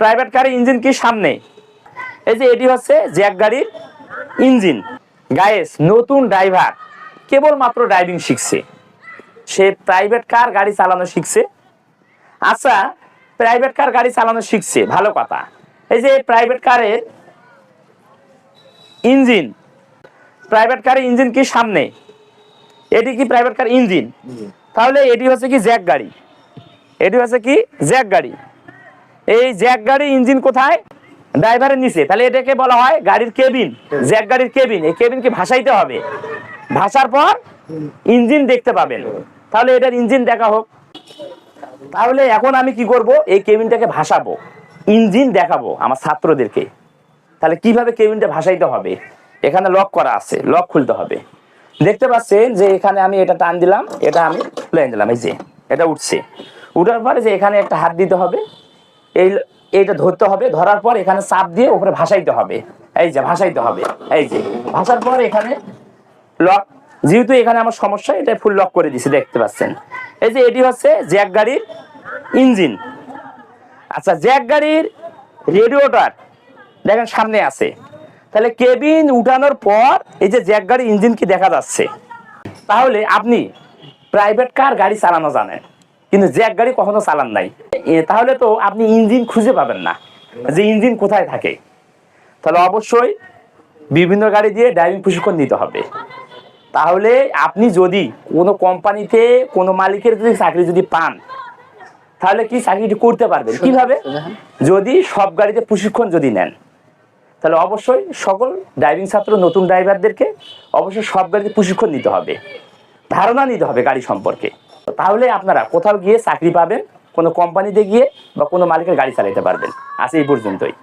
Private কারের engine কি সামনে? এই যে এটি হচ্ছে জ্যাক গাড়ির ইঞ্জিন গায়েস নতুন ড্রাইভার কেবলমাত্র ড্রাইভিং শিখছে। সে প্রাইভেট কার গাড়ি চালানো শিখছে। আচ্ছা প্রাইভেট কার গাড়ি চালানো শিখছে ভালো কথা। এই যে প্রাইভেট কারের ইঞ্জিন প্রাইভেট কারের ইঞ্জিন কি সামনে? এটি কি প্রাইভেট কার ইঞ্জিন তাহলে এটি হচ্ছে কি জ্যাক গাড়ি। এটি হচ্ছে কি জ্যাক গাড়ি। এই জ্যাক গাড়ির ইঞ্জিন কোথায়? ড্রাইভারের নিচে। তাহলে এটাকে বলা হয় গাড়ির কেবিন। জ্যাক গাড়ির কেবিন। এই কেবিনকে ভাসাইতে হবে। ভাসার পর ইঞ্জিন দেখতে পাবেন। তাহলে এটার ইঞ্জিন দেখা হোক। তাহলে এখন আমি কি করব? এই কেবিনটাকে ভাসাবো। ইঞ্জিন দেখাবো আমার ছাত্রদেরকে। তাহলে কীভাবে কেবিনটা ভাসাইতে হবে? এখানে লক করা আছে। লক খুলতে হবে। দেখতে পাচ্ছেন যে এখানে আমি এটা টান দিলাম। এটা আমি খুলে দিলাম। এই যে, এটা উঠছে। উঠার পরে যে এখানে একটা হাত দিতে হবে। এই এইটা ধরতে হবে, ধরার পর এখানে চাপ দিয়ে উপরে ভাসাইতে হবে। এই যে, ভাসাইতে হবে। এই যে, ভাসার পর এখানে লক যেহেতু এখানে আমার সমস্যা, এটা ফুল লক করে দিছি দেখতে পাচ্ছেন। এই যে, এটি হচ্ছে জ্যাক গাড়ির ইঞ্জিন। আচ্ছা জ্যাক গাড়ির রেডিওটার দেখেন সামনে আছে। তাহলে কেবিন উঠানোর পর এই যে জ্যাক গাড়ির ইঞ্জিন কি দেখা যাচ্ছে? তাহলে আপনি প্রাইভেট কার গাড়ি চালানো জানেন, কিন্তু জ্যাক গাড়ি কখনো চালান নাই। তাহলে তো আপনি ইঞ্জিন খুঁজে পাবেন না। যে ইঞ্জিন কোথায় থাকে। তাহলে অবশ্যই বিভিন্ন গাড়ি দিয়ে ড্রাইভিং প্রশিক্ষণ নিতে হবে। তাহলে আপনি যদি কোনো কোম্পানিতে কোনো মালিকের যদি চাকরি যদি পান তাহলে কি চাকরিটি করতে পারবেন? কীভাবে? যদি সব গাড়িতে প্রশিক্ষণ যদি নেন তাহলে অবশ্যই সকল ড্রাইভিং ছাত্র নতুন ড্রাইভারদেরকে অবশ্যই সব গাড়িতে প্রশিক্ষণ নিতে হবে। ধারণা নিতে হবে গাড়ি সম্পর্কে। তাহলে আপনারা কোথাও গিয়ে চাকরি পাবেন কোনো কোম্পানিতে গিয়ে বা কোনো মালিকের গাড়ি চালাইতে পারবেন। আজ এই পর্যন্তই।